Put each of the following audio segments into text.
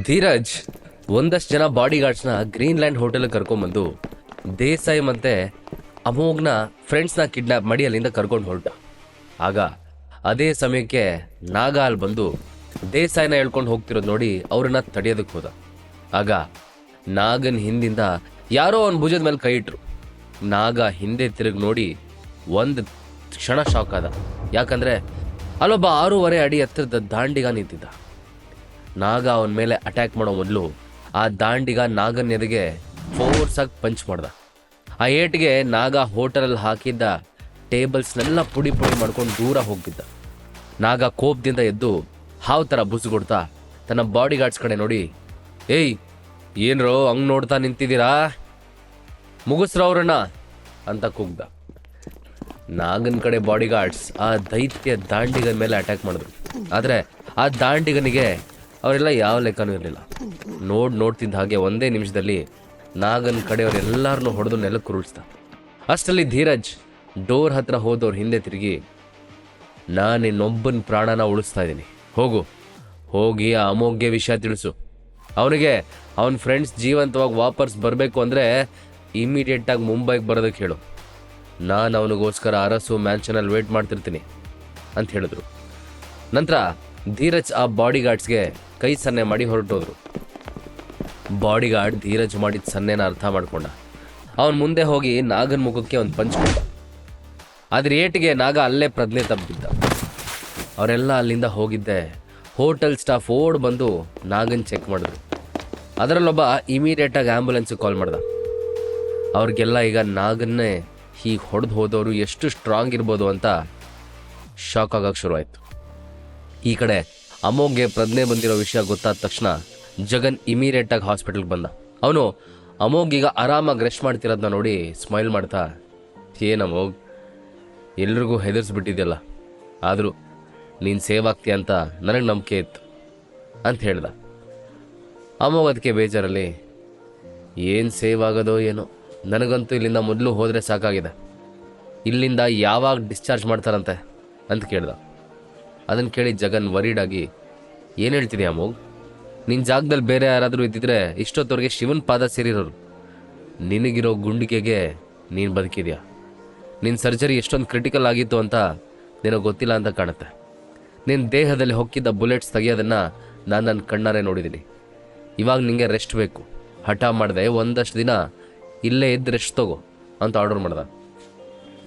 ಧೀರಜ್, ಒಂದಷ್ಟು ಜನ body ಗಾರ್ಡ್ಸ್ನ Greenland hotel ಕರ್ಕೊಂಬಂದು ದೇಸಾಯಿ ಮತ್ತೆ ಅಮೋಘ್ನ ಫ್ರೆಂಡ್ಸ್ನ ಕಿಡ್ನಾಪ್ ಮಾಡಿ ಅಲ್ಲಿಂದ ಕರ್ಕೊಂಡು ಹೊರಟ. ಆಗ ಅದೇ ಸಮಯಕ್ಕೆ ನಾಗ ಅಲ್ಲಿ ಬಂದು ದೇಸಾಯಿನ ಹೇಳ್ಕೊಂಡು ಹೋಗ್ತಿರೋದು ನೋಡಿ ಅವ್ರನ್ನ ತಡೆಯೋದಕ್ಕೆ ಹೋದ. ಆಗ ನಾಗನ್ ಹಿಂದಿಂದ ಯಾರೋ ಅವನ ಭುಜದ ಮೇಲೆ ಕೈ ಇಟ್ರು. ನಾಗ ಹಿಂದೆ ತಿರುಗಿ ನೋಡಿ ಒಂದು ಕ್ಷಣ ಶಾಕ್ ಆದ. ಯಾಕಂದ್ರೆ ಅಲ್ಲೊಬ್ಬ ಆರೂವರೆ ಅಡಿ ಹತ್ತಿರದ ದಾಂಡಿಗ ನಿಂತಿದ್ದ. ನಾಗ ಅವನ ಮೇಲೆ ಅಟ್ಯಾಕ್ ಮಾಡೋ ಮೊದಲು ಆ ದಾಂಡಿಗ ನಾಗನ್ ಫೋರ್ಸ್ ಆಗಿ ಪಂಚ್ ಮಾಡ್ದ. ಆ ಏಟಿಗೆ ನಾಗ ಹೋಟೆಲಲ್ಲಿ ಹಾಕಿದ್ದ ಟೇಬಲ್ಸ್ನೆಲ್ಲ ಪುಡಿ ಪುಡಿ ಮಾಡ್ಕೊಂಡು ದೂರ ಹೋಗ್ತಿದ್ದ. ನಾಗ ಕೋಪದಿಂದ ಎದ್ದು ಹಾವು ಥರ ಬುಸುಗೊಡ್ತಾ ತನ್ನ ಬಾಡಿ ಗಾರ್ಡ್ಸ್ ಕಡೆ ನೋಡಿ, ಏಯ್, ಏನರೋ ಹಂಗೆ ನೋಡ್ತಾ ನಿಂತಿದ್ದೀರಾ? ಮುಗಿಸ್ರೋ ಅವ್ರನ್ನ, ಅಂತ ಕೂಗ್ದ. ನಾಗನ ಕಡೆ ಬಾಡಿ ಗಾರ್ಡ್ಸ್ ಆ ದೈತ್ಯ ದಾಂಡಿಗನ ಮೇಲೆ ಅಟ್ಯಾಕ್ ಮಾಡಿದ್ರು. ಆದರೆ ಆ ದಾಂಡಿಗನಿಗೆ ಅವರೆಲ್ಲ ಯಾವ ಲೆಕ್ಕನೂ ಇರಲಿಲ್ಲ. ನೋಡಿ ನೋಡ್ತಿದ್ದ ಹಾಗೆ ಒಂದೇ ನಿಮಿಷದಲ್ಲಿ ನಾಗನ್ ಕಡೆಯವರೆಲ್ಲರನ್ನೂ ಹೊಡೆದು ನೆಲಕ್ಕೆ ಕುರುಳಿಸ್ದ ಅಷ್ಟರಲ್ಲಿ ಧೀರಜ್ ಡೋರ್ ಹತ್ರ ಹೋದವ್ರ ಹಿಂದೆ ತಿರುಗಿ, ನಾನಿನ್ನೊಬ್ಬನ ಪ್ರಾಣನ ಉಳಿಸ್ತಾ ಇದ್ದೀನಿ. ಹೋಗು. ಹೋಗಿ ಆ ಅಮೋಘ್ಯ ವಿಷಯ ತಿಳಿಸು. ಅವನಿಗೆ ಅವನ ಫ್ರೆಂಡ್ಸ್ ಜೀವಂತವಾಗಿ ವಾಪಸ್ ಬರಬೇಕು ಅಂದರೆ ಇಮಿಡಿಯೇಟಾಗಿ ಮುಂಬೈಗೆ ಬರೋದಕ್ಕೆ ಹೇಳು. ನಾನು ಅವನಿಗೋಸ್ಕರ ಅರಸು ಮ್ಯಾನ್ಷನಲ್ಲಿ ವೇಟ್ ಮಾಡ್ತಿರ್ತೀನಿ, ಅಂತ ಹೇಳಿದ್ರು. ನಂತರ ಧೀರಜ್ ಆ ಬಾಡಿಗಾರ್ಡ್ಸ್ಗೆ ಕೈ ಸನ್ನೆ ಮಾಡಿ ಹೊರಟೋದ್ರು. ಬಾಡಿಗಾರ್ಡ್ ಧೀರಜ್ ಮಾಡಿದ ಸನ್ನೆನ ಅರ್ಥ ಮಾಡ್ಕೊಂಡ. ಅವನ್ ಮುಂದೆ ಹೋಗಿ ನಾಗನ್ ಮುಖಕ್ಕೆ ಒಂದು ಪಂಚ್ ಕೊಟ್ಟ. ಏಟಿಗೆ ನಾಗ ಅಲ್ಲೇ ಪ್ರಜ್ಞೆ ತಪ್ಪಿದ್ದ. ಅವರೆಲ್ಲ ಅಲ್ಲಿಂದ ಹೋಗಿದ್ದೆ. ಹೋಟೆಲ್ ಸ್ಟಾಫ್ ಓಡ್ ಬಂದು ನಾಗನ್ ಚೆಕ್ ಮಾಡಿದ್ರು. ಅದರಲ್ಲೊಬ್ಬ ಇಮಿಡಿಯೇಟಾಗಿ ಆ್ಯಂಬುಲೆನ್ಸಿಗೆ ಕಾಲ್ ಮಾಡ್ದ. ಅವ್ರಿಗೆಲ್ಲ ಈಗ ನಾಗನ್ನೇ ಹೀಗೆ ಹೊಡೆದು ಹೋದವರು ಎಷ್ಟು ಸ್ಟ್ರಾಂಗ್ ಇರ್ಬೋದು ಅಂತ ಶಾಕ್ ಆಗೋಕೆ ಶುರುವಾಯಿತು ಈ ಕಡೆ ಅಮೋಘ್ಗೆ ಪ್ರಜ್ಞೆ ಬಂದಿರೋ ವಿಷಯ ಗೊತ್ತಾದ ತಕ್ಷಣ ಜಗನ್ ಇಮಿಡಿಯೇಟಾಗಿ ಹಾಸ್ಪಿಟಲ್ಗೆ ಬಂದ. ಅವನು ಅಮೋಗ್ ಈಗ ಆರಾಮಾಗಿ ರೆಸ್ಟ್ ಮಾಡ್ತಿರೋದನ್ನ ನೋಡಿ ಸ್ಮೈಲ್ ಮಾಡ್ತಾ, ಏನು ಅಮೋಘ್ ಎಲ್ರಿಗೂ ಹೆದರ್ಸ್ಬಿಟ್ಟಿದ್ಯಲ್ಲ. ಆದರೂ ನೀನು ಸೇವ್ ಅಂತ ನನಗೆ ನಂಬಿಕೆ ಇತ್ತು, ಅಂತ ಹೇಳ್ದ. ಅಮೋಘ್ ಅದಕ್ಕೆ ಬೇಜಾರಲ್ಲಿ, ಏನು ಸೇವ್ ಆಗೋದೋ ಏನೋ? ನನಗಂತೂ ಇಲ್ಲಿಂದ ಮೊದಲು ಹೋದರೆ ಸಾಕಾಗಿದೆ. ಇಲ್ಲಿಂದ ಯಾವಾಗ ಡಿಸ್ಚಾರ್ಜ್ ಮಾಡ್ತಾರಂತೆ? ಅಂತ ಕೇಳ್ದ. ಅದನ್ನು ಕೇಳಿ ಜಗನ್ ವರಿಡಾಗಿ ಏನು ಹೇಳ್ತೀನಿ ಅಮೋಘ್? ನಿನ್ನ ಜಾಗದಲ್ಲಿ ಬೇರೆ ಯಾರಾದರೂ ಇದ್ದಿದ್ರೆ ಇಷ್ಟೊತ್ತವರೆಗೆ ಶಿವನ್ ಪಾದ ಸೇರಿರೋರು. ನಿನಗಿರೋ ಗುಂಡಿಗೆಗೆ ನೀನು ಬದುಕಿದ್ಯಾ? ನಿನ್ನ ಸರ್ಜರಿ ಎಷ್ಟೊಂದು ಕ್ರಿಟಿಕಲ್ ಆಗಿತ್ತು ಅಂತ ನಿನಗೆ ಗೊತ್ತಿಲ್ಲ ಅಂತ ಕಾಣುತ್ತೆ. ನಿನ್ನ ದೇಹದಲ್ಲಿ ಹೊಕ್ಕಿದ್ದ ಬುಲೆಟ್ಸ್ ತೆಗೆಯೋದನ್ನು ನಾನು ನನ್ನ ಕಣ್ಣಾರೆ ನೋಡಿದ್ದೀನಿ ಇವಾಗ ನಿನಗೆ ರೆಸ್ಟ್ ಬೇಕು. ಹಠ ಮಾಡಿದೆ ಒಂದಷ್ಟು ದಿನ ಇಲ್ಲೇ ಇದ್ದು ರೆಸ್ಟ್ ತಗೋ ಅಂತ ಆರ್ಡರ್ ಮಾಡ್ದೆ.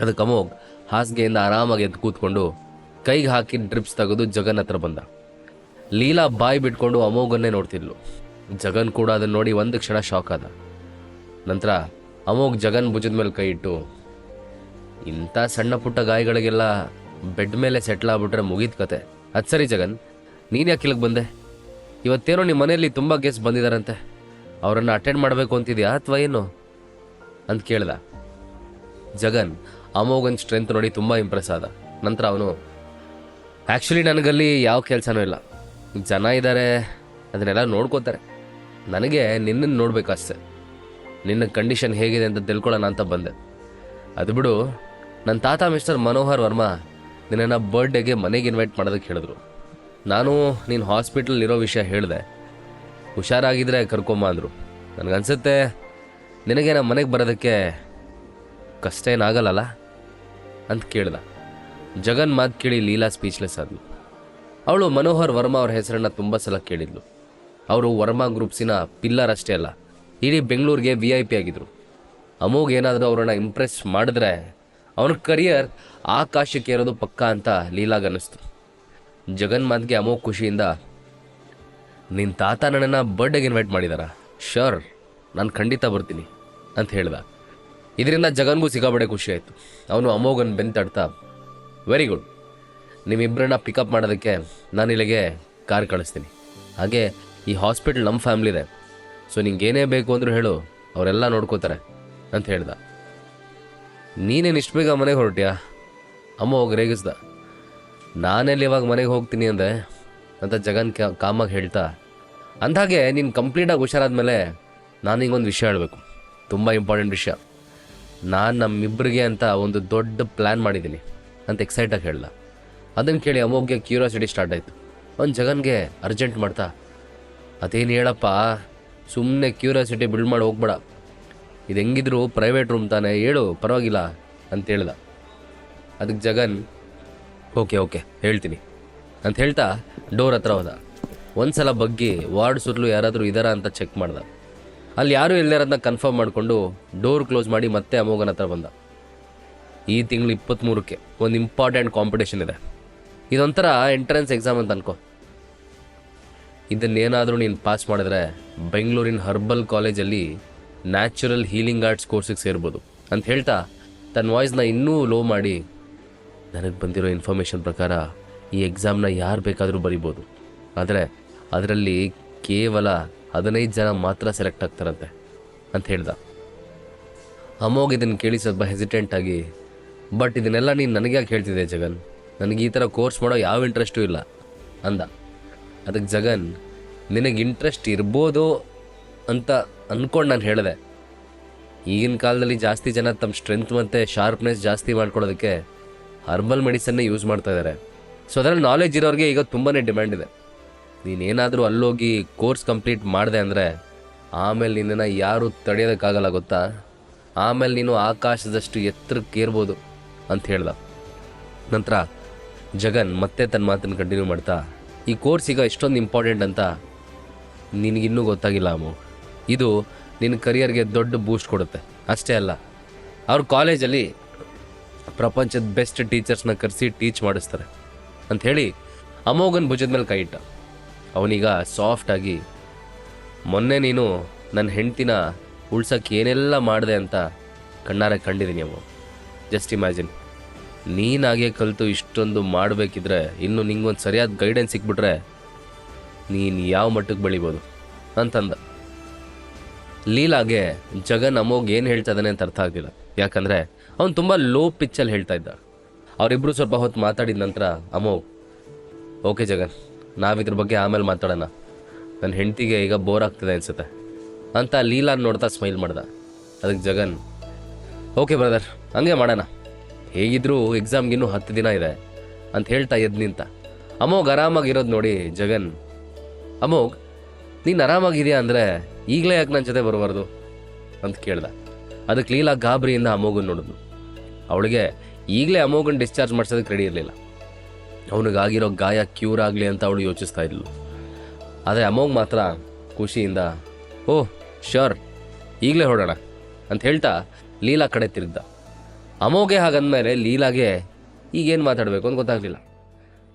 ಅದಕ್ಕೆ ಅಮೋಗ್ ಹಾಸಿಗೆಯಿಂದ ಆರಾಮಾಗಿ ಎದ್ದು ಕೂತ್ಕೊಂಡು ಕೈಗೆ ಹಾಕಿ ಡ್ರಿಪ್ಸ್ ತೆಗೆದು ಜಗನ್ ಹತ್ರ ಬಂದ. ಲೀಲಾ ಬಾಯಿ ಬಿಟ್ಕೊಂಡು ಅಮೋಘನ್ನೇ ನೋಡ್ತಿದ್ಲು. ಜಗನ್ ಕೂಡ ಅದನ್ನ ನೋಡಿ ಒಂದು ಕ್ಷಣ ಶಾಕ್ ಆದ. ನಂತರ ಅಮೋಘ್ ಜಗನ್ ಭುಜದ ಮೇಲೆ ಕೈ ಇಟ್ಟು, ಇಂಥ ಸಣ್ಣ ಪುಟ್ಟ ಗಾಯಗಳಿಗೆಲ್ಲ ಬೆಡ್ ಮೇಲೆ ಸೆಟ್ಲ್ ಆಗ್ಬಿಟ್ರೆ ಮುಗಿದ ಕತೆ. ಅದು ಸರಿ ಜಗನ್, ನೀನು ಯಾಕೆ ಇಲ್ಲಿಗೆ ಬಂದೆ? ಇವತ್ತೇನೋ ನಿಮ್ಮ ಮನೆಯಲ್ಲಿ ತುಂಬ ಗೆಸ್ಟ್ ಬಂದಿದ್ದಾರಂತೆ ಅವರನ್ನು ಅಟೆಂಡ್ ಮಾಡಬೇಕು ಅಂತಿದ್ಯಾ ಅಥವಾ ಏನು? ಅಂತ ಕೇಳ್ದ. ಜಗನ್ ಅಮೋಘನ್ ಸ್ಟ್ರೆಂತ್ ನೋಡಿ ತುಂಬ ಇಂಪ್ರೆಸ್ ಆದ. ನಂತರ ಅವನು ಆ್ಯಕ್ಚುಲಿ ನನಗಲ್ಲಿ ಯಾವ ಕೆಲಸನೂ ಇಲ್ಲ. ಜನ ಇದ್ದಾರೆ ಅದನ್ನೆಲ್ಲ ನೋಡ್ಕೋತಾರೆ. ನನಗೆ ನಿನ್ನನ್ನು ನೋಡಬೇಕು ಅಷ್ಟೆ. ನಿನ್ನ ಕಂಡೀಷನ್ ಹೇಗಿದೆ ಅಂತ ತಿಳ್ಕೊಳ್ಳೋಣ ಅಂತ ಬಂದೆ. ಅದು ಬಿಡು ನನ್ನ ತಾತ ಮಿಸ್ಟರ್ ಮನೋಹರ್ ವರ್ಮಾ ನಿನ್ನನ್ನು ಬರ್ಡೇಗೆ ಮನೆಗೆ ಇನ್ವೈಟ್ ಮಾಡೋದಕ್ಕೆ ಹೇಳಿದ್ರು. ನಾನು ನೀನು ಹಾಸ್ಪಿಟಲ್ ಇರೋ ವಿಷಯ ಹೇಳಿದೆ. ಹುಷಾರಾಗಿದ್ದರೆ ಕರ್ಕೊಂಬ ಅಂದರು. ನನಗನ್ಸುತ್ತೆ ನಿನಗೆ ನಮ್ಮ ಮನೆಗೆ ಬರೋದಕ್ಕೆ ಕಷ್ಟ ಏನಾಗಲ್ಲಲ್ಲ ಅಂತ ಕೇಳ್ದ. ಜಗನ್ ಮಾತು ಕೇಳಿ ಲೀಲಾ ಸ್ಪೀಚ್ಲೆಸ್ ಆದ್ಲು. ಅವಳು ಮನೋಹರ್ ವರ್ಮಾ ಅವ್ರ ಹೆಸರನ್ನ ತುಂಬ ಸಲ ಕೇಳಿದ್ಲು. ಅವರು ವರ್ಮಾ ಗ್ರೂಪ್ಸಿನ ಪಿಲ್ಲರ್ ಅಷ್ಟೇ ಅಲ್ಲ, ಇಡೀ ಬೆಂಗಳೂರಿಗೆ ವಿ ಐ ಪಿ ಆಗಿದ್ರು. ಅಮೋಗ್ ಏನಾದರೂ ಅವರನ್ನ ಇಂಪ್ರೆಸ್ ಮಾಡಿದ್ರೆ ಅವನ ಕರಿಯರ್ ಆಕಾಶಕ್ಕೆ ಇರೋದು ಪಕ್ಕ ಅಂತ ಲೀಲಾಗನ್ನಿಸ್ತು ಜಗನ್ ಮಾತ್ಗೆ ಅಮೋಗ್ ಖುಷಿಯಿಂದ ನಿನ್ನ ತಾತ ನನ್ನನ್ನು ಬರ್ಡೇಗೆ ಇನ್ವೈಟ್ ಮಾಡಿದಾರ? ಶೋರ್ ನಾನು ಖಂಡಿತ ಬರ್ತೀನಿ, ಅಂತ ಹೇಳ್ದ. ಇದರಿಂದ ಜಗನ್ಗೂ ಸಿಗಾಬಡೆ ಖುಷಿ ಆಯಿತು. ಅವನು ಅಮೋಗನ್ ಬೆಂತಡ್ತಾ ವೆರಿ ಗುಡ್ ನಿಮ್ಮಿಬ್ಬರನ್ನ ಪಿಕಪ್ ಮಾಡೋದಕ್ಕೆ ನಾನು ಇಲ್ಲಿಗೆ ಕಾರ್ ಕಳಿಸ್ತೀನಿ. ಹಾಗೆ ಈ ಹಾಸ್ಪಿಟಲ್ ನಮ್ಮ ಫ್ಯಾಮ್ಲಿದೆ ಸೊ ನಿಂಗೆ ಏನೇ ಬೇಕು ಅಂದರೂ ಹೇಳು, ಅವರೆಲ್ಲ ನೋಡ್ಕೋತಾರೆ ಅಂತ ಹೇಳ್ದ. ನೀನೇನು ಇಷ್ಟು ಬೇಗ ಮನೆಗೆ ಹೊರಟ್ಯಾ? ಅಮ್ಮ ಹೋಗಿ ರೇಗಿಸ್ದ. ನಾನೆಲ್ಲಿ ಇವಾಗ ಮನೆಗೆ ಹೋಗ್ತೀನಿ ಅಂದೆ ಅಂತ ಜಗನ್ ಕಾಮಾಗಿ ಹೇಳ್ತಾ ಅಂದಾಗೆ ನೀನು ಕಂಪ್ಲೀಟಾಗಿ ಹುಷಾರಾದ್ಮೇಲೆ ನಾನು ಹಿಂಗೊಂದು ವಿಷಯ ಹೇಳಬೇಕು. ತುಂಬ ಇಂಪಾರ್ಟೆಂಟ್ ವಿಷಯ. ನಾನು ನಮ್ಮಿಬ್ಬರಿಗೆ ಅಂತ ಒಂದು ದೊಡ್ಡ ಪ್ಲ್ಯಾನ್ ಮಾಡಿದ್ದೀನಿ. ಅಂತ ಎಕ್ಸೈಟಾಗಿ ಹೇಳಲ್ಲ. ಅದನ್ನು ಕೇಳಿ ಅಮೋಘ್ಗೆ ಕ್ಯೂರಿಯಾಸಿಟಿ ಸ್ಟಾರ್ಟ್ ಆಯಿತು. ಅವ್ನು ಜಗನ್ಗೆ ಅರ್ಜೆಂಟ್ ಮಾಡ್ತಾ, ಅದೇನು ಹೇಳಪ್ಪ ಸುಮ್ಮನೆ ಕ್ಯೂರಿಯಾಸಿಟಿ ಬಿಲ್ಡ್ ಮಾಡಿ ಹೋಗ್ಬೇಡ. ಇದು ಹೆಂಗಿದ್ರು ಪ್ರೈವೇಟ್ ರೂಮ್ ತಾನೇ, ಹೇಳು, ಪರವಾಗಿಲ್ಲ ಅಂತ ಹೇಳ್ದ ಅದಕ್ಕೆ ಜಗನ್, ಓಕೆ ಓಕೆ, ಹೇಳ್ತೀನಿ. ಅಂತ ಹೇಳ್ತಾ ಡೋರ್ ಹತ್ರ ಹೋದ. ಒಂದ್ಸಲ ಬಗ್ಗಿ ವಾರ್ಡ್ ಸುತ್ತಲೂ ಯಾರಾದರೂ ಇದಾರಾ ಅಂತ ಚೆಕ್ ಮಾಡ್ದ. ಅಲ್ಲಿ ಯಾರೂ ಇಲ್ಲದಾರದನ್ನ ಕನ್ಫರ್ಮ್ ಮಾಡಿಕೊಂಡು ಡೋರ್ ಕ್ಲೋಸ್ ಮಾಡಿ ಮತ್ತೆ ಅಮೋಘನ ಹತ್ರ ಬಂದ. ಈ ತಿಂಗಳು ಇಪ್ಪತ್ತ್ಮೂರಕ್ಕೆ ಒಂದು ಇಂಪಾರ್ಟೆಂಟ್ ಕಾಂಪಿಟೇಷನ್ ಇದೆ. ಇದೊಂಥರ ಎಂಟ್ರೆನ್ಸ್ ಎಕ್ಸಾಮ್ ಅಂತ ಅನ್ಕೋ. ಇದನ್ನೇನಾದರೂ ನೀನು ಪಾಸ್ ಮಾಡಿದ್ರೆ ಬೆಂಗಳೂರಿನ ಹರ್ಬಲ್ ಕಾಲೇಜಲ್ಲಿ ನ್ಯಾಚುರಲ್ ಹೀಲಿಂಗ್ ಆರ್ಟ್ಸ್ ಕೋರ್ಸಿಗೆ ಸೇರ್ಬೋದು. ಅಂತ ಹೇಳ್ತಾ ತನ್ನ ವಾಯ್ಸ್ನ ಇನ್ನೂ ಲೋ ಮಾಡಿ ನನಗೆ ಬಂದಿರೋ ಇನ್ಫಾರ್ಮೇಷನ್ ಪ್ರಕಾರ ಈ ಎಕ್ಸಾಮ್ನ ಯಾರು ಬೇಕಾದರೂ ಬರಿಬೋದು. ಆದರೆ ಅದರಲ್ಲಿ ಕೇವಲ ಹದಿನೈದು ಜನ ಮಾತ್ರ ಸೆಲೆಕ್ಟ್ ಆಗ್ತಾರಂತೆ ಅಂತ ಹೇಳ್ದ. ಅಮೋಗ್ ಇದನ್ನು ಕೇಳಿ ಸ್ವಲ್ಪ ಹೆಸಿಟೆಂಟ್ ಆಗಿ ಬಟ್ ಇದನ್ನೆಲ್ಲ ನೀನು ನನಗೆ ಯಾಕೆ ಹೇಳ್ತಿದ್ದೆ ಜಗನ್? ನನಗೆ ಈ ಥರ ಕೋರ್ಸ್ ಮಾಡೋ ಯಾವ ಇಂಟ್ರೆಸ್ಟೂ ಇಲ್ಲ, ಅಂದ. ಅದಕ್ಕೆ ಜಗನ್, ನಿನಗೆ ಇಂಟ್ರೆಸ್ಟ್ ಇರ್ಬೋದು ಅಂತ ಅಂದ್ಕೊಂಡು ನಾನು ಹೇಳಿದೆ. ಈಗಿನ ಕಾಲದಲ್ಲಿ ಜಾಸ್ತಿ ಜನ ತಮ್ಮ ಸ್ಟ್ರೆಂತ್ ಮತ್ತು ಶಾರ್ಪ್ನೆಸ್ ಜಾಸ್ತಿ ಮಾಡ್ಕೊಳ್ಳೋದಕ್ಕೆ ಹರ್ಬಲ್ ಮೆಡಿಸನ್ನೇ ಯೂಸ್ ಮಾಡ್ತಾ ಇದ್ದಾರೆ ಸೊ ಅದರಲ್ಲಿ ನಾಲೆಜ್ ಇರೋರಿಗೆ ಈಗ ತುಂಬಾ ಡಿಮ್ಯಾಂಡ್ ಇದೆ. ನೀನೇನಾದರೂ ಅಲ್ಲೋಗಿ ಕೋರ್ಸ್ ಕಂಪ್ಲೀಟ್ ಮಾಡಿದೆ ಅಂದರೆ ಆಮೇಲೆ ನಿನ್ನನ್ನು ಯಾರೂ ತಡೆಯೋದಕ್ಕಾಗಲ್ಲ ಗೊತ್ತಾ? ಆಮೇಲೆ ನೀನು ಆಕಾಶದಷ್ಟು ಎತ್ತರಕ್ಕೆ ಏರ್ಬೋದು ಅಂತ ಹೇಳ್ದ. ನಂತರ, ಜಗನ್, ಮತ್ತೆ ತನ್ನ ಮಾತನ್ನು ಕಂಟಿನ್ಯೂ ಮಾಡ್ತಾ, ಈ ಕೋರ್ಸ್ ಈಗ ಎಷ್ಟೊಂದು ಇಂಪಾರ್ಟೆಂಟ್ ಅಂತ ನಿನಗಿನ್ನೂ ಗೊತ್ತಾಗಿಲ್ಲ ಅಮ್ಮು ಇದು ನಿನ್ನ ಕರಿಯರ್ಗೆ ದೊಡ್ಡ ಬೂಸ್ಟ್ ಕೊಡುತ್ತೆ. ಅಷ್ಟೇ ಅಲ್ಲ, ಅವ್ರ ಕಾಲೇಜಲ್ಲಿ ಪ್ರಪಂಚದ ಬೆಸ್ಟ್ ಟೀಚರ್ಸ್ನ ಕರೆಸಿ ಟೀಚ್ ಮಾಡಿಸ್ತಾರೆ ಅಂತ ಹೇಳಿ ಅಮೋಘನ್ ಭುಜದ ಮೇಲೆ ಕೈ ಇಟ್ಟ. ಅವನೀಗ ಸಾಫ್ಟಾಗಿ ಮೊನ್ನೆ ನೀನು ನನ್ನ ಹೆಂಡ್ತಿನ ಉಳ್ಸೋಕ್ಕೆ ಏನೆಲ್ಲ ಮಾಡಿದೆ ಅಂತ ಕಣ್ಣಾರೆ ಕಂಡಿದ್ದೀನಿ ಅಮ್ಮ ಜಸ್ಟ್ ಇಮ್ಯಾಜಿನ್ ನೀನಾಗೆ ಕಲಿತು ಇಷ್ಟೊಂದು ಮಾಡಬೇಕಿದ್ರೆ ಇನ್ನು ನಿಂಗೊಂದು ಸರಿಯಾದ ಗೈಡೆನ್ಸ್ ಸಿಕ್ಬಿಟ್ರೆ ನೀನು ಯಾವ ಮಟ್ಟಕ್ಕೆ ಬೆಳಿಬೋದು? ಅಂತಂದ. ಲೀಲಾಗೆ ಜಗನ್ ಅಮೋಗ್ ಏನು ಹೇಳ್ತಾ ಇದ್ದಾನೆ ಅಂತ ಅರ್ಥ ಆಗಲಿಲ್ಲ. ಯಾಕಂದರೆ ಅವನು ತುಂಬ ಲೋ ಪಿಚ್ಚಲ್ಲಿ ಹೇಳ್ತಾ ಇದ್ದ. ಅವರಿಬ್ಬರು ಸ್ವಲ್ಪ ಹೊತ್ತು ಮಾತಾಡಿದ ನಂತರ ಅಮೋಗ್ ಓಕೆ ಜಗನ್, ನಾವಿದ್ರ ಬಗ್ಗೆ ಆಮೇಲೆ ಮಾತಾಡೋಣ. ನನ್ನ ಹೆಂಡತಿಗೆ ಈಗ ಬೋರ್ ಆಗ್ತಿದೆ ಅನಿಸುತ್ತೆ. ಅಂತ ಲೀಲಾನ ನೋಡ್ತಾ ಸ್ಮೈಲ್ ಮಾಡ್ದ. ಅದಕ್ಕೆ ಜಗನ್ ಓಕೆ ಬ್ರದರ್ ಹಂಗೆ ಮಾಡೋಣ. ಹೇಗಿದ್ರೂ ಎಕ್ಸಾಮ್ಗಿನ್ನೂ ಹತ್ತು ದಿನ ಇದೆ ಅಂತ ಹೇಳ್ತಾ ಎದ್ದು ನಿಂತ. ಅಮೋಗ್ ಆರಾಮಾಗಿರೋದು ನೋಡಿ ಜಗನ್. ಅಮೋಗ್ ನೀನು ಆರಾಮಾಗಿದೆಯಾ ಅಂದರೆ ಈಗಲೇ ಯಾಕೆ ನನ್ನ ಜೊತೆ ಬರಬಾರ್ದು ಅಂತ ಕೇಳ್ದ. ಅದಕ್ಕೆ ಲೀಲಾ ಗಾಬರಿಯಿಂದ ಅಮೋಗನ್ ನೋಡಿದ್ನು. ಅವಳಿಗೆ ಈಗಲೇ ಅಮೋಗನ್ ಡಿಸ್ಚಾರ್ಜ್ ಮಾಡ್ಸೋದಕ್ಕೆ ರೆಡಿ ಇರಲಿಲ್ಲ. ಅವನಿಗಾಗಿರೋ ಗಾಯ ಕ್ಯೂರ್ ಆಗಲಿ ಅಂತ ಅವಳು ಯೋಚಿಸ್ತಾ ಇದ್ಲು. ಆದರೆ ಅಮೋಗ್ ಮಾತ್ರ ಖುಷಿಯಿಂದ, ಓಹ್ ಶ್ಯೂರ್ ಈಗಲೇ ಹೊಡೋಣ ಅಂತ ಹೇಳ್ತಾ ಲೀಲಾ ಕಡೆ ತಿರುಗ್ದ. ಅಮೋಘೆ ಹಾಗಂದಮೇಲೆ ಲೀಲಾಗೆ ಈಗೇನು ಮಾತಾಡಬೇಕು ಅಂತ ಗೊತ್ತಾಗಲಿಲ್ಲ.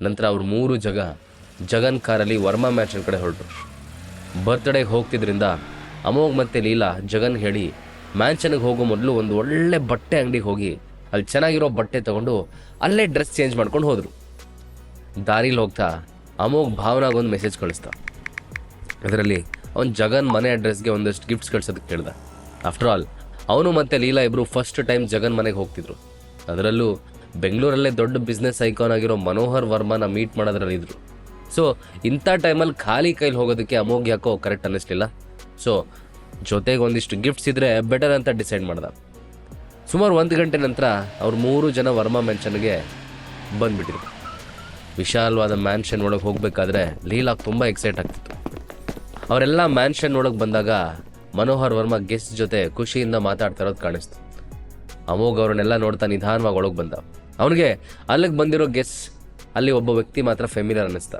ನಂತರ ಅವ್ರ ಮೂರು ಜಗ ಜಗನ್ ಕಾರಲ್ಲಿ ವರ್ಮಾ ಮ್ಯಾಚಿನ ಕಡೆ ಹೊರಟರು ಬರ್ತ್ಡೇಗೆ ಹೋಗ್ತಿದ್ರಿಂದ ಅಮೋಘ್ ಮತ್ತು ಲೀಲಾ ಜಗನ್ ಹೇಳಿ ಮ್ಯಾನ್ಷನ್ಗೆ ಹೋಗೋ ಮೊದಲು ಒಂದು ಒಳ್ಳೆ ಬಟ್ಟೆ ಅಂಗಡಿಗೆ ಹೋಗಿ ಅಲ್ಲಿ ಚೆನ್ನಾಗಿರೋ ಬಟ್ಟೆ ತೊಗೊಂಡು ಅಲ್ಲೇ ಡ್ರೆಸ್ ಚೇಂಜ್ ಮಾಡ್ಕೊಂಡು ಹೋದರು. ದಾರಿಲಿ ಹೋಗ್ತಾ ಅಮೋಘ್ ಭಾವನಾಗೊಂದು ಮೆಸೇಜ್ ಕಳಿಸ್ದ. ಅದರಲ್ಲಿ ಅವನು ಜಗನ್ ಮನೆ ಅಡ್ರೆಸ್ಗೆ ಒಂದಷ್ಟು ಗಿಫ್ಟ್ಸ್ ಕಳ್ಸೋದಕ್ಕೆ ಕೇಳ್ದ. ಆಫ್ಟರ್ ಆಲ್ ಅವನು ಮತ್ತು ಲೀಲಾ ಇಬ್ಬರು ಫಸ್ಟ್ ಟೈಮ್ ಜಗನ್ ಮನೆಗೆ ಹೋಗ್ತಿದ್ರು. ಅದರಲ್ಲೂ ಬೆಂಗಳೂರಲ್ಲೇ ದೊಡ್ಡ ಬಿಸ್ನೆಸ್ ಐಕಾನ್ ಆಗಿರೋ ಮನೋಹರ್ ವರ್ಮನ ಮೀಟ್ ಮಾಡೋದ್ರಲ್ಲಿ ಇದ್ರು. ಸೊ ಇಂಥ ಟೈಮಲ್ಲಿ ಖಾಲಿ ಕೈಲಿ ಹೋಗೋದಕ್ಕೆ ಅಮೋಘ್ ಯಾಕೋ ಕರೆಕ್ಟ್ ಅನ್ನಿಸ್ಲಿಲ್ಲ? ಸೊ ಜೊತೆಗೆ ಒಂದಿಷ್ಟು ಗಿಫ್ಟ್ಸ್ ಇದ್ದರೆ ಬೆಟರ್ ಅಂತ ಡಿಸೈಡ್ ಮಾಡ್ದ. ಸುಮಾರು ಒಂದು ಗಂಟೆ ನಂತರ ಅವ್ರು ಮೂರು ಜನ ವರ್ಮಾ ಮೆನ್ಷನ್ಗೆ ಬಂದ್ಬಿಟ್ಟಿದ್ರು. ವಿಶಾಲವಾದ ಮ್ಯಾನ್ಷನ್ ಒಳಗೆ ಹೋಗಬೇಕಾದ್ರೆ ಲೀಲಾ ತುಂಬ ಎಕ್ಸೈಟ್ ಆಗ್ತಿತ್ತು. ಅವರೆಲ್ಲ ಮ್ಯಾನ್ಷನ್ ಒಳಗೆ ಬಂದಾಗ ಮನೋಹರ್ ವರ್ಮಾ ಗೆಸ್ಟ್ ಜೊತೆ ಖುಷಿಯಿಂದ ಮಾತಾಡ್ತಾ ಇರೋದು ಕಾಣಿಸ್ತು. ಅಮೋಘ್ ಅವ್ರನ್ನೆಲ್ಲ ನೋಡ್ತಾ ನಿಧಾನವಾಗಿ ಒಳಗೆ ಬಂದ. ಅವನಿಗೆ ಅಲ್ಲಿಗೆ ಬಂದಿರೋ ಗೆಸ್ ಅಲ್ಲಿ ಒಬ್ಬ ವ್ಯಕ್ತಿ ಮಾತ್ರ ಫೆಮಿಲಿಯರ್ ಅನ್ನಿಸ್ತ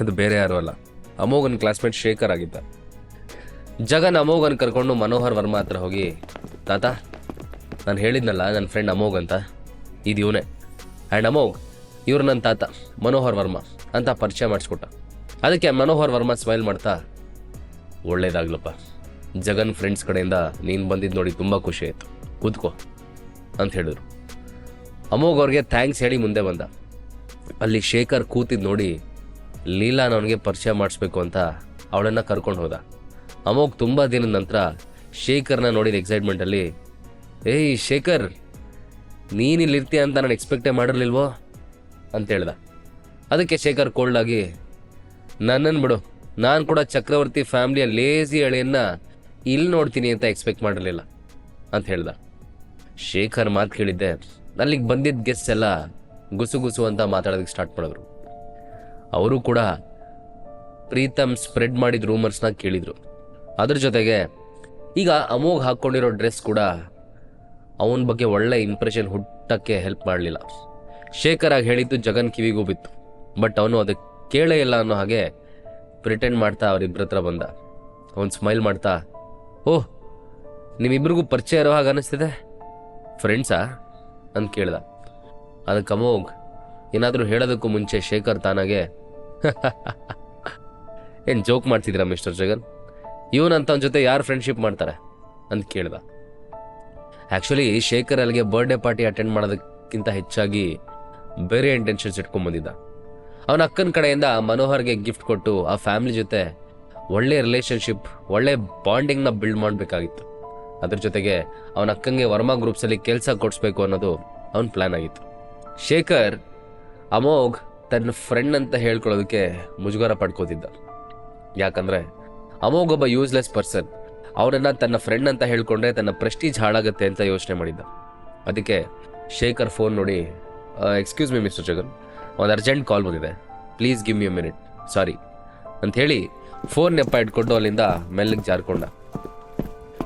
ಅದು ಬೇರೆ ಯಾರು ಅಲ್ಲ. ಅಮೋಘನ್ ಕ್ಲಾಸ್ಮೇಟ್ ಶೇಖರ್ ಆಗಿದ್ದ. ಜಗನ್ ಅಮೋಘನ್ ಕರ್ಕೊಂಡು ಮನೋಹರ್ ವರ್ಮಾ ಹತ್ರ ಹೋಗಿ, ತಾತ, ನಾನು ಹೇಳಿದ್ನಲ್ಲ ನನ್ನ ಫ್ರೆಂಡ್ ಅಮೋಘ್ ಅಂತ? ಇದು ಇವನೇ. ಆ್ಯಂಡ್ ಅಮೋಘ್, ಇವ್ರು ನನ್ನ ತಾತ, ಮನೋಹರ್ ವರ್ಮಾ ಅಂತ ಪರಿಚಯ ಮಾಡಿಸ್ಕೊಟ್ಟ. ಅದಕ್ಕೆ ಮನೋಹರ್ ವರ್ಮಾ ಸ್ಮೈಲ್ ಮಾಡ್ತಾ, ಒಳ್ಳೇದಾಗ್ಲಪ್ಪ. ಜಗನ್ ಫ್ರೆಂಡ್ಸ್ ಕಡೆಯಿಂದ ನೀನು ಬಂದಿದ್ದು ನೋಡಿ ತುಂಬ ಖುಷಿ ಆಯಿತು. ಕೂತ್ಕೋ, ಅಂತ ಹೇಳಿದ್ರು. ಅಮೋಗ್ ಅವ್ರಿಗೆ ಥ್ಯಾಂಕ್ಸ್ ಹೇಳಿ ಮುಂದೆ ಬಂದ. ಅಲ್ಲಿ ಶೇಖರ್ ಕೂತಿದ್ದು ನೋಡಿ ಲೀಲಾ ಅವನಿಗೆ ಪರಿಚಯ ಮಾಡಿಸ್ಬೇಕು ಅಂತ ಅವಳನ್ನು ಕರ್ಕೊಂಡು ಹೋದ. ಅಮೋಗ್ ತುಂಬ ದಿನದ ನಂತರ ಶೇಖರ್ನ ನೋಡಿದ ಎಕ್ಸೈಟ್ಮೆಂಟಲ್ಲಿ ಏಯ್ ಶೇಖರ್, ನೀನು ಇಲ್ಲಿರ್ತೀಯ ಅಂತ ನಾನು ಎಕ್ಸ್ಪೆಕ್ಟೇ ಮಾಡಿರ್ಲಿಲ್ವೋ? ಅಂತ ಹೇಳ್ದ. ಅದಕ್ಕೆ ಶೇಖರ್ ಕೋಲ್ಡಾಗಿ ನನ್ನನ್ನು ಬಿಡು, ನಾನು ಕೂಡ ಚಕ್ರವರ್ತಿ ಫ್ಯಾಮಿಲಿಯ ಲೇಸಿ ಅಳೆಯನ್ನ ಇಲ್ಲಿ ನೋಡ್ತೀನಿ ಅಂತ ಎಕ್ಸ್ಪೆಕ್ಟ್ ಮಾಡಿರಲಿಲ್ಲ ಅಂತ ಹೇಳ್ದ. ಶೇಖರ್ ಮಾತು ಕೇಳಿದ್ದೆ, ಅಲ್ಲಿಗೆ ಬಂದಿದ್ದ ಗೆಸ್ಟ್ ಎಲ್ಲ ಗುಸು ಗುಸು ಅಂತ ಮಾತಾಡೋದಕ್ಕೆ ಸ್ಟಾರ್ಟ್ ಮಾಡಿದ್ರು. ಅವರು ಕೂಡ ಪ್ರೀತಮ್ ಸ್ಪ್ರೆಡ್ ಮಾಡಿದ ರೂಮರ್ಸ್ನ ಕೇಳಿದರು. ಅದ್ರ ಜೊತೆಗೆ ಈಗ ಅಮೋಘ್ ಹಾಕ್ಕೊಂಡಿರೋ ಡ್ರೆಸ್ ಕೂಡ ಅವನ ಬಗ್ಗೆ ಒಳ್ಳೆ ಇಂಪ್ರೆಷನ್ ಹುಟ್ಟಕ್ಕೆ ಹೆಲ್ಪ್ ಮಾಡಲಿಲ್ಲ. ಶೇಖರ್ ಆಗಿ ಹೇಳಿದ್ದು ಜಗನ್ ಕಿವಿಗೂ ಬಿತ್ತು ಬಟ್ ಅವನು ಅದಕ್ಕೆ ಕೇಳೇ ಇಲ್ಲ ಅನ್ನೋ ಹಾಗೆ ಪ್ರಿಟೆಂಡ್ ಮಾಡ್ತಾ ಅವರಿಬ್ಬರ ಹತ್ರ ಬಂದ. ಅವನು ಸ್ಮೈಲ್ ಮಾಡ್ತಾ ಓಹ್ ನಿಮ್ಮಿಬ್ಬರಿಗೂ ಪರಿಚಯ ಇರೋ ಹಾಗೆ ಅನ್ನಿಸ್ತಿದೆ ಫ್ರೆಂಡ್ಸಾ ಅಂತ ಕೇಳ್ದ. ಅದಕ್ಕೆ ಅಮೋಘ್, ಏನಾದರೂ ಹೇಳೋದಕ್ಕೂ ಮುಂಚೆ ಶೇಖರ್ ತಾನಾಗೆ ಏನು ಜೋಕ್ ಮಾಡ್ತಿದ್ದೀರಾ ಮಿಸ್ಟರ್ ಜಗನ್? ಇವನಂತವನ ಜೊತೆ ಯಾರು ಫ್ರೆಂಡ್ಶಿಪ್ ಮಾಡ್ತಾರೆ? ಅಂತ ಕೇಳ್ದ. ಆ್ಯಕ್ಚುಲಿ ಶೇಖರ್ ಅಲ್ಲಿಗೆ ಬರ್ಡೇ ಪಾರ್ಟಿ ಅಟೆಂಡ್ ಮಾಡೋದಕ್ಕಿಂತ ಹೆಚ್ಚಾಗಿ ಬೇರೆ ಇಂಟೆನ್ಷನ್ಸ್ ಇಟ್ಕೊಂಡ್ಬಂದಿದ್ದ ಅವನ ಅಕ್ಕನ ಕಡೆಯಿಂದ ಮನೋಹರ್ಗೆ ಗಿಫ್ಟ್ ಕೊಟ್ಟು ಆ ಫ್ಯಾಮಿಲಿ ಜೊತೆ ಒಳ್ಳೆ ರಿಲೇಷನ್ಶಿಪ್, ಒಳ್ಳೆ ಬಾಂಡಿಂಗ್ನ ಬಿಲ್ಡ್ ಮಾಡಬೇಕಾಗಿತ್ತು. ಅದ್ರ ಜೊತೆಗೆ ಅವನ ಅಕ್ಕಂಗೆ ವರ್ಮಾ ಗ್ರೂಪ್ಸಲ್ಲಿ ಕೆಲಸ ಕೊಡಿಸ್ಬೇಕು ಅನ್ನೋದು ಅವನ ಪ್ಲ್ಯಾನ್ ಆಗಿತ್ತು. ಶೇಖರ್, ಅಮೋಘ್ ತನ್ನ ಫ್ರೆಂಡ್ ಅಂತ ಹೇಳ್ಕೊಳ್ಳೋದಕ್ಕೆ ಮುಜುಗರ ಪಡ್ಕೋತಿದ್ದ. ಯಾಕಂದ್ರೆ ಅಮೋಘ್ ಒಬ್ಬ ಯೂಸ್ಲೆಸ್ ಪರ್ಸನ್ ಅವನನ್ನ ತನ್ನ ಫ್ರೆಂಡ್ ಅಂತ ಹೇಳ್ಕೊಂಡ್ರೆ ತನ್ನ ಪ್ರೆಸ್ಟೀಜ್ ಹಾಳಾಗುತ್ತೆ ಅಂತ ಯೋಚನೆ ಮಾಡಿದ್ದ. ಅದಕ್ಕೆ ಶೇಖರ್ ಫೋನ್ ನೋಡಿ ಎಕ್ಸ್ಕ್ಯೂಸ್ ಮಿ ಮಿಸ್ಟರ್ ಜಗನ್. ಒಂದು ಅರ್ಜೆಂಟ್ ಕಾಲ್ ಬಂದಿದೆ. Please give me minute sorry ಅಂತ ಹೇಳಿ ಫೋನ್ ನೆಪ ಇಟ್ಕೊಂಡು ಅಲ್ಲಿಂದ ಮೆಲ್ಲಗೆ ಜಾರ್ಕೊಂಡ.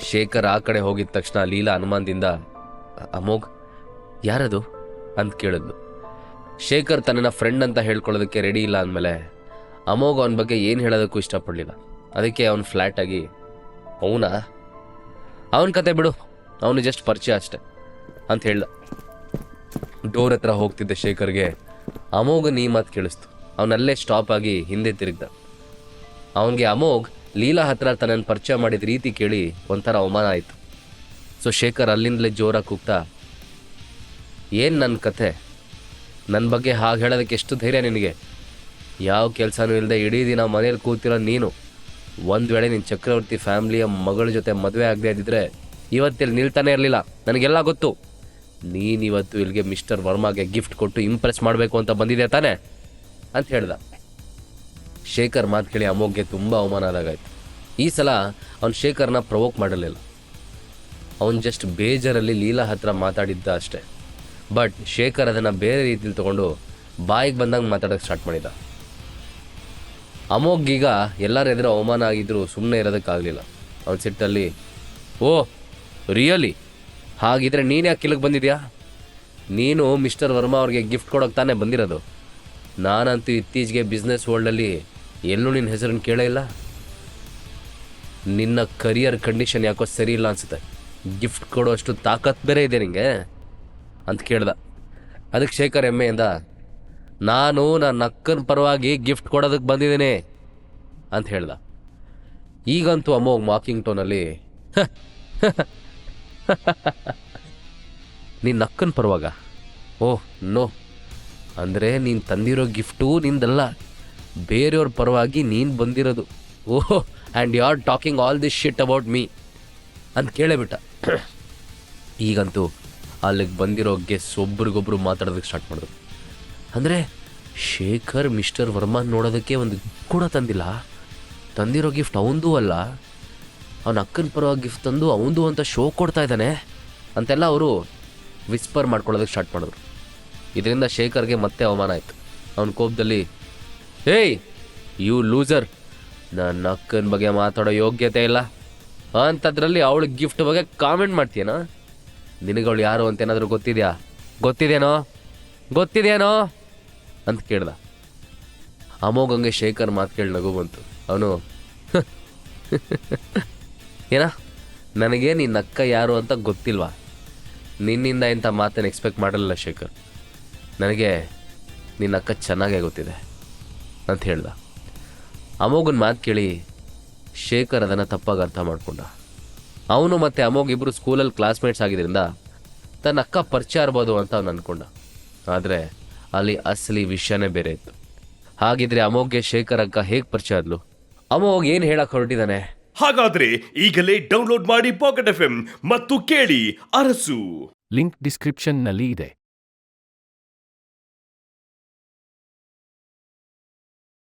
ಶೇಖರ್ ಆ ಕಡೆ ಹೋಗಿದ ತಕ್ಷಣ ಲೀಲಾ ಅನುಮಾನದಿಂದ ಅಮೋಘ್, ಯಾರದು? ಅಂತ ಕೇಳಿದ್ಲು. ಶೇಖರ್ ತನ್ನ ಫ್ರೆಂಡ್ ಅಂತ ಹೇಳ್ಕೊಳ್ಳೋದಕ್ಕೆ ರೆಡಿ ಇಲ್ಲ ಅಂದಮೇಲೆ, ಅಮೋಘ್ ಅವನ ಬಗ್ಗೆ ಏನು ಹೇಳೋದಕ್ಕೂ ಇಷ್ಟಪಡಲಿಲ್ಲ. ಅದಕ್ಕೆ ಅವನು ಫ್ಲ್ಯಾಟಾಗಿ ಅವನಾ? ಅವನ ಕತೆ ಬಿಡು. ಅವನು ಜಸ್ಟ್ ಪರಿಚಯ ಅಷ್ಟೆ, ಅಂತ ಹೇಳ್ದ. ಡೋರ್ ಹತ್ರ ಹೋಗ್ತಿದ್ದ ಶೇಖರ್ಗೆ ಅಮೋಘ ನೀ ಮಾತು ಕೇಳಿಸ್ತು. ಅವನಲ್ಲೇ ಸ್ಟಾಪ್ ಆಗಿ ಹಿಂದೆ ತಿರುಗ್ದ. ಅವನಿಗೆ ಅಮೋಘ್ ಲೀಲಾ ಹತ್ರ ತನ್ನನ್ನು ಪರಿಚಯ ಮಾಡಿದ ರೀತಿ ಕೇಳಿ ಒಂಥರ ಅವಮಾನ ಆಯಿತು. ಸೊ ಶೇಖರ್ ಅಲ್ಲಿಂದಲೇ ಜೋರಾಗಿ ಕೂಗ್ತಾ, ಏನು ನನ್ನ ಕತೆ ನನ್ನ ಬಗ್ಗೆ ಹಾಗೆ ಹೇಳೋದಕ್ಕೆ ಎಷ್ಟು ಧೈರ್ಯ ನಿನಗೆ? ಯಾವ ಕೆಲಸನೂ ಇಲ್ಲದೆ ಇಡೀ ದಿನ ಮನೇಲಿ ಕೂತಿರೋ ನೀನು. ಒಂದು ವೇಳೆ ನಿನ್ನ ಚಕ್ರವರ್ತಿ ಫ್ಯಾಮಿಲಿಯ ಮಗಳ ಜೊತೆ ಮದುವೆ ಆಗದೆ ಇದ್ದಿದ್ರೆ ಇವತ್ತಿಲ್ಲಿ ನಿಲ್ತಾನೆ ಇರಲಿಲ್ಲ. ನನಗೆಲ್ಲ ಗೊತ್ತು. ನೀನು ಇವತ್ತು ಇಲ್ಲಿಗೆ ಮಿಸ್ಟರ್ ವರ್ಮಾಗೆ ಗಿಫ್ಟ್ ಕೊಟ್ಟು ಇಂಪ್ರೆಸ್ ಮಾಡಬೇಕು ಅಂತ ಬಂದಿದೆ ತಾನೇ? ಅಂತ ಹೇಳ್ದ. ಶೇಖರ್ ಮಾತು ಕೇಳಿ ಅಮೋಘ್ಗೆ ತುಂಬ ಅವಮಾನ ಆದಾಗಾಯ್ತು. ಈ ಸಲ ಅವನು ಶೇಖರ್ನ ಪ್ರವೋಕ್ ಮಾಡಲಿಲ್ಲ. ಅವನು ಜಸ್ಟ್ ಬೇಜಾರಲ್ಲಿ ಲೀಲಾ ಹತ್ರ ಮಾತಾಡಿದ್ದ ಅಷ್ಟೇ. ಬಟ್ ಶೇಖರ್ ಅದನ್ನು ಬೇರೆ ರೀತಿಯಲ್ಲಿ ತಗೊಂಡು ಬಾಯಿಗೆ ಬಂದಂಗೆ ಮಾತಾಡೋಕ್ಕೆ ಸ್ಟಾರ್ಟ್ ಮಾಡಿದ. ಅಮೋಘ್ಗೀಗ ಎಲ್ಲರ ಎದುರು ಅವಮಾನ ಆಗಿದ್ದರೂ ಸುಮ್ಮನೆ ಇರೋದಕ್ಕಾಗಲಿಲ್ಲ ಅವನ ಸಿಟ್ಟಲ್ಲಿ, ಓ ರಿಯಲಿ ಹಾಗಿದ್ರೆ ನೀನು ಯಾಕೆ ಇಲ್ಲಿಗೆ ಬಂದಿದ್ಯಾ? ನೀನು ಮಿಸ್ಟರ್ ವರ್ಮಾ ಅವ್ರಿಗೆ ಗಿಫ್ಟ್ ಕೊಡೋಕ್ಕೆ ತಾನೇ ಬಂದಿರೋದು. ನಾನಂತೂ ಇತ್ತೀಚೆಗೆ ಬಿಸ್ನೆಸ್ ವರ್ಲ್ಡಲ್ಲಿ ಎಲ್ಲೂ ನಿನ್ನ ಹೆಸರನ್ನು ಕೇಳೇ ಇಲ್ಲ. ನಿನ್ನ ಕರಿಯರ್ ಕಂಡೀಷನ್ ಯಾಕೋ ಸರಿ ಇಲ್ಲ ಅನಿಸುತ್ತೆ. ಗಿಫ್ಟ್ ಕೊಡೋಷ್ಟು ತಾಕತ್ ಬೇರೆ ಇದೆ ನಿಂಗೆ ಅಂತ ಕೇಳ್ದ. ಅದಕ್ಕೆ ಶೇಖರ್ ಹೆಮ್ಮೆಯಿಂದ, ನಾನು ನನ್ನ ಅಕ್ಕನ ಪರವಾಗಿ ಗಿಫ್ಟ್ ಕೊಡೋದಕ್ಕೆ ಬಂದಿದ್ದೀನಿ ಅಂತ ಹೇಳ್ದ. ಈಗಂತೂ ಅಮ್ಮೋಗ್ ಮಾಕಿಂಗ್ ಟೋನಲ್ಲಿ ನಿನ್ನ ಅಕ್ಕನ ಪರವಾಗ? Oh no. ಅಂದರೆ ನೀನು ತಂದಿರೋ ಗಿಫ್ಟು ನಿಂದಲ್ಲ. ಬೇರೆಯವ್ರ ಪರವಾಗಿ ನೀನು ಬಂದಿರೋದು. ಓಹ್ and you are talking all this shit about me ಅಂತ ಕೇಳೇಬಿಟ್ಟ ಈಗಂತೂ ಅಲ್ಲಿಗೆ ಬಂದಿರೋ ಗೆಸ್ ಒಬ್ರಿಗೊಬ್ರು ಮಾತಾಡೋದಕ್ಕೆ ಸ್ಟಾರ್ಟ್ ಮಾಡಿದ್ರು. ಅಂದರೆ ಶೇಖರ್, ಮಿಸ್ಟರ್ ವರ್ಮಾ ನೋಡೋದಕ್ಕೆ ಒಂದು ಕೂಡ ತಂದಿಲ್ಲ. ತಂದಿರೋ ಗಿಫ್ಟ್ ಅವಂದೂ ಅಲ್ಲ. ಅವನ ಅಕ್ಕನ ಪರವಾಗಿ ಗಿಫ್ಟ್ ತಂದು ಅವಂದು ಅಂತ ಶೋ ಕೊಡ್ತಾ ಇದ್ದಾನೆ ಅಂತೆಲ್ಲ ಅವರು ವಿಸ್ಪರ್ ಮಾಡ್ಕೊಳ್ಳೋದಕ್ಕೆ ಸ್ಟಾರ್ಟ್ ಮಾಡಿದ್ರು. ಇದರಿಂದ ಶೇಖರ್ಗೆ ಮತ್ತೆ ಅವಮಾನ ಆಯಿತು. ಅವನ ಕೋಪದಲ್ಲಿ ಏಯ್ ಯು ಲೂಸರ್ ನನ್ನ ಅಕ್ಕನ ಬಗ್ಗೆ ಮಾತಾಡೋ ಯೋಗ್ಯತೆ ಇಲ್ಲ. ಅಂಥದ್ರಲ್ಲಿ ಅವಳು ಗಿಫ್ಟ್ ಬಗ್ಗೆ ಕಾಮೆಂಟ್ ಮಾಡ್ತೀಯನಾ? ನಿನಗೆ ಅವಳು ಯಾರು ಅಂತ ಏನಾದರೂ ಗೊತ್ತಿದೆಯಾ? ಗೊತ್ತಿದೇನೋ? ಗೊತ್ತಿದೆಯೇನೋ ಅಂತ ಕೇಳ್ದ. ಅಮೋಘಂಗೆ ಶೇಖರ್ ಮಾತು ಕೇಳಿ ನಗು ಬಂತು. ಅವನು ಏನ? ನನಗೆ ನಿನ್ನ ಅಕ್ಕ ಯಾರು ಅಂತ ಗೊತ್ತಿಲ್ವಾ? ನಿನ್ನಿಂದ ಇಂಥ ಮಾತನ್ನು ಎಕ್ಸ್ಪೆಕ್ಟ್ ಮಾಡಲಿಲ್ಲ ಶೇಖರ್. ನನಗೆ ನಿನ್ನ ಅಕ್ಕ ಚೆನ್ನಾಗೇ ಗೊತ್ತಿದೆ. ಅಂತ ಹೇಳ್ದ. ಅಮೋಘನ ಮಾತು ಕೇಳಿ ಶೇಖರ್ ಅದನ್ನು ತಪ್ಪಾಗಿ ಅರ್ಥ ಮಾಡಿಕೊಂಡ. ಅವನು ಮತ್ತು ಅಮೋಘ್ ಇಬ್ಬರು ಸ್ಕೂಲಲ್ಲಿ ಕ್ಲಾಸ್ಮೇಟ್ಸ್ ಆಗಿದ್ದರಿಂದ ತನ್ನ ಅಕ್ಕ ಪರಿಚಯ ಇರ್ಬೋದು ಅಂತ ಅವನು ಅಂದ್ಕೊಂಡ ಆದರೆ ಅಲ್ಲಿ ಅಸಲಿ ವಿಷಯನೇ ಬೇರೆ ಇತ್ತು. ಹಾಗಿದ್ರೆ ಅಮೋಘ್ಗೆ ಶೇಖರ್ ಅಕ್ಕ ಹೇಗೆ ಪರಿಚಯ ಆದ್ಲು? ಅಮೋಘ್ ಏನು ಹೇಳಕ್ಕೆ ಹೊರಟಿದ್ದಾನೆ ಹಾಗಾದ್ರೆ ಈಗಲೇ ಡೌನ್ಲೋಡ್ ಮಾಡಿ ಪಾಕೆಟ್ ಎಫ್ ಮತ್ತು ಕೇಳಿ ಅರಸು. ಲಿಂಕ್ ಡಿಸ್ಕ್ರಿಪ್ಷನ್ನಲ್ಲಿ ಇದೆ.